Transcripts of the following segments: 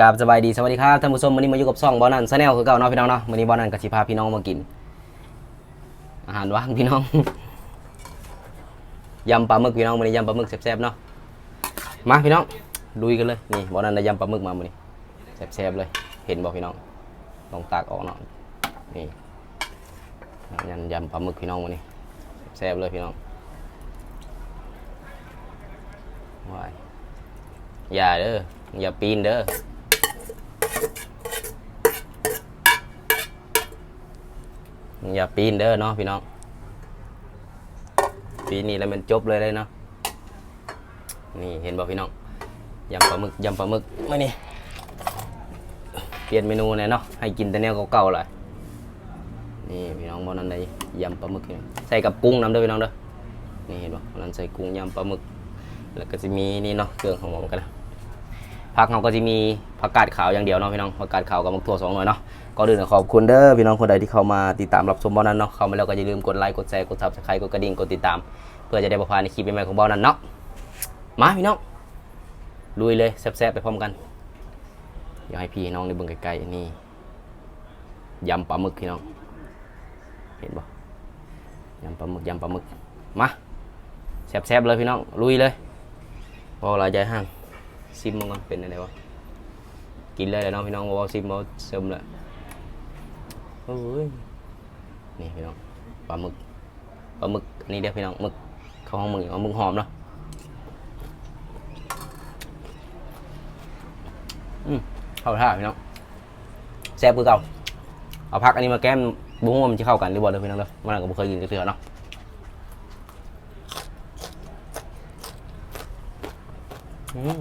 กราบสบายดีสวัสดีครับท่านผู้ชมวันนี้มาอยู่กับซ่องบอนันซแนลคือเก่าเนาะพี่น้องเนาะวันนี้บอนันกับสิพาพี่น้องมากิน อาหารว่างพี่น้องยำปลาหมึกพี่น้องวันนี้ยำปลาหมึกแซ่บๆเนาะมาพี่น้องลุยกันเลยนี่บอนันได้ยำปลาหมึกมาวันนี้แซ่บๆเลย เห็นบอกพี่น้องลองตักออกเนาะนี่ยำยำปลาหมึกพี่น้องวันนี้แซ่บๆเลยพี่น้องว้ายอย่าเด้ออย่าปีนเด้อ อย่าปีนเด้อเนาะพี่น้อง ปีนี้แล้วมันจบเลยเลยเนาะ นี่เห็นบ่พี่น้องยำปลาหมึกยำปลาหมึกมานี่เปลี่ยนเมนูหน่อยเนาะ ให้กินแต่แนวเก่าๆเลยนี่พี่น้องบอนั้นได้ยำปลาหมึกใส่กับกุ้งน้ำเด้อพี่น้องเด้อ นี่เห็นบ่นั้นใส่กุ้งยำปลาหมึก แล้วก็จะมีนี่เนาะเครื่องของผมกันนะ ผักเราก็จะมีผักกาดขาวอย่างเดียวเนาะพี่น้องผักกาดขาวกับมะถั่วสองหน่อยเนาะก็ดื่นขอบคุณเด้อพี่น้องคนใดที่เข้ามาติดตามรับชมบอลนั้นเนาะเข้ามาแล้วก็อย่าลืมกดไลค์กดแชร์กดซับสไครต์กดกระดิ่งกดติดตาม เพื่อจะได้ประพาดในคลิปใหม่ๆของบอลนั้นเนาะมาพี่น้องลุยเลยแซ่บๆไปพร้อมกันอยากให้พี่น้องในเบิ่งไกลๆนี่ยำปลาหมึกพี่น้องเห็นบ่ยำปลาหมึกยำปลาหมึกมาแซ่บๆเลยพี่น้องลุยเลยพอเรายใจห้าง ซิมมันก่อนเป็นอะไรวะกินเลยเลยน้องพี่น้องบอซิมมาเสริมเลยโอ้ยนี่พี่น้องปลาหมึกปลาหมึกอันนี้เดี๋ยวพี่น้องหมึกเข้าห้องมึงเอามึงหอมเนาะอืมเข้าท่าพี่น้องแซ่บคือเก่าเอาพักอันนี้มาแก้มบุ้งว่ามันจะเข้ากันหรือเปล่าเด้อพี่น้องเด้อมันก็บ่เคยกินเทือเนาะอืม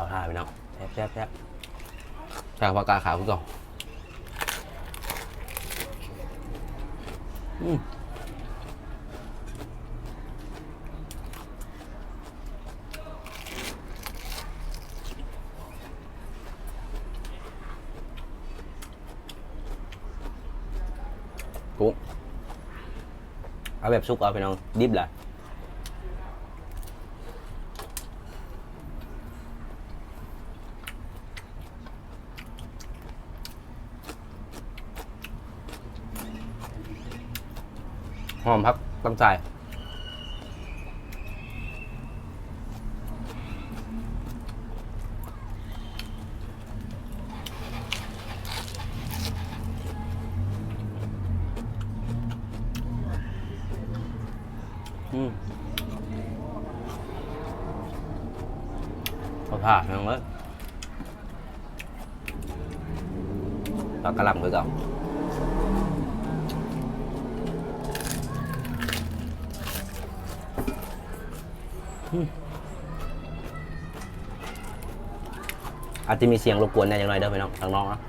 ขาวถ่าไปเนาะแซ่บแซ่บแซ่บใช่ปากกาขาวคือเก่อนอืมกุ้งเอาแบบซุกเอาไปน้องดิบเลย อมครับต้องใจอืมเอาผ่าน้องเลยปลากระลำคือเก่า อาจจะมีเสียงรบกวนใน่อย่างไรเด้อพี่น้องทางน้องนะ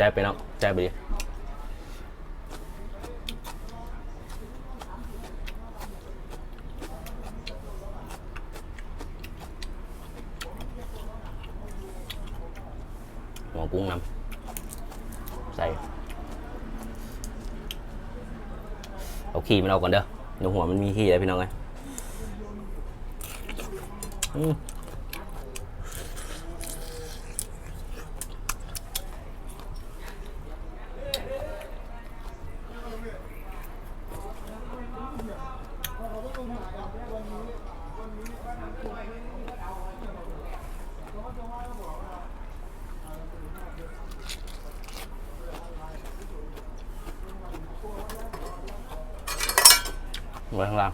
แซ่ไปเนาะแซ่บไปดิหัวกุ้งน้ำใส่เอาขี้มันเอาก่อนเด้อหนูหัวมันมีขี้ะไรพี่น้องไง ไว้ข้างล่าง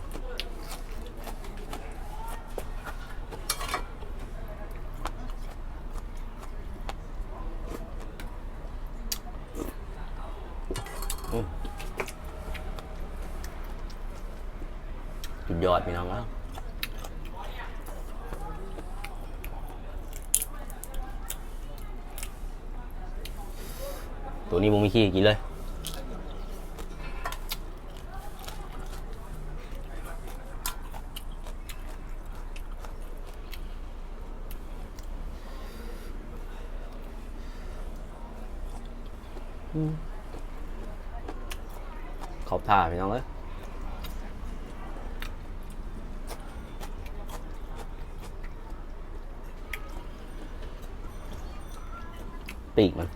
สุดยอดพี่น้องครับ ตัวนี้มึงมีขี้กินเลย ขอบท่าพี่น้องเอ้ยปีกมัน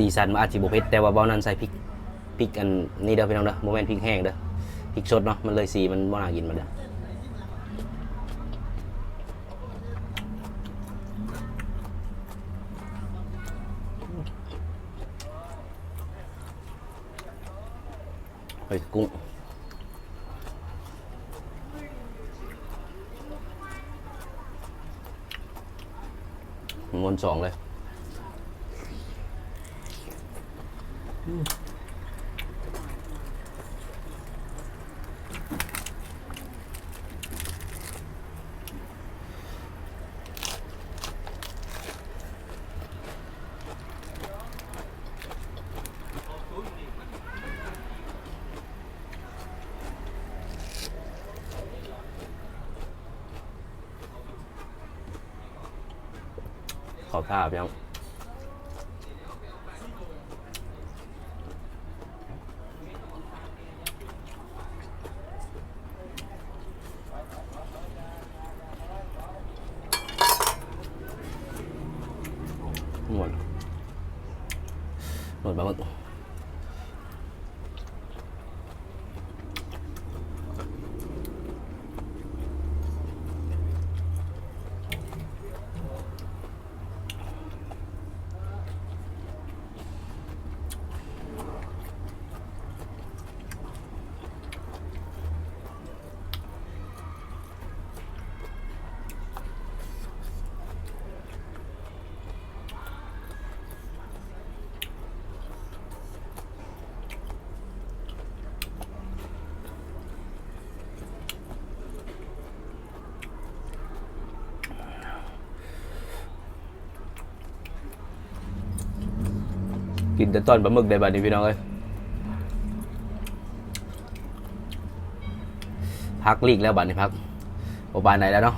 สีสันมันอาจจะบ่เผ็ดแต่ว่าเบานั้นใส่พริกพริกอันนี้เด้อพี่น้องเด้อโมเมนพริกแห้งเด้อพริกสดเนาะมันเลยสีมันบ่น่ากินมาเด้อเฮ้ยกุ้งมวนสองเลย ขอบท่าพี่น้องหมดหมดไปหมด กินแต่ต้นปลาหมึกได้บัดนี้พี่น้องเอ้ยพักลีกแล้วบัดนี้พักโอบานไหนแล้วเนาะ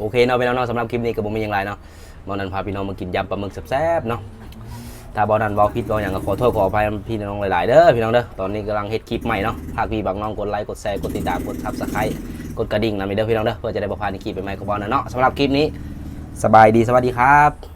โอเคเนาะพี่น้องเนาะสำหรับคลิปนี้ก็บ่มีอย่างไรเนาะบอนันพาพี่น้องมากินยำปลาหมึกแซ่บๆเนาะถ้าบอนันบอลผิดบอลอย่างก็ขอโทษขออภัยพี่น้องหลายๆเด้อพี่น้องเด้อตอนนี้กำลังเฮ็ดคลิปใหม่เนาะฝากพี่บางน้องกดไลค์กดแชร์กดติดตามกดซับสไครต์กดกระดิ่งนะไปเด้อพี่น้องเด้อเพื่อจะได้บ่พลาดในคลิปใหม่ๆของบอลนะเนาะสำหรับคลิปนี้สบายดีสวัสดีครับ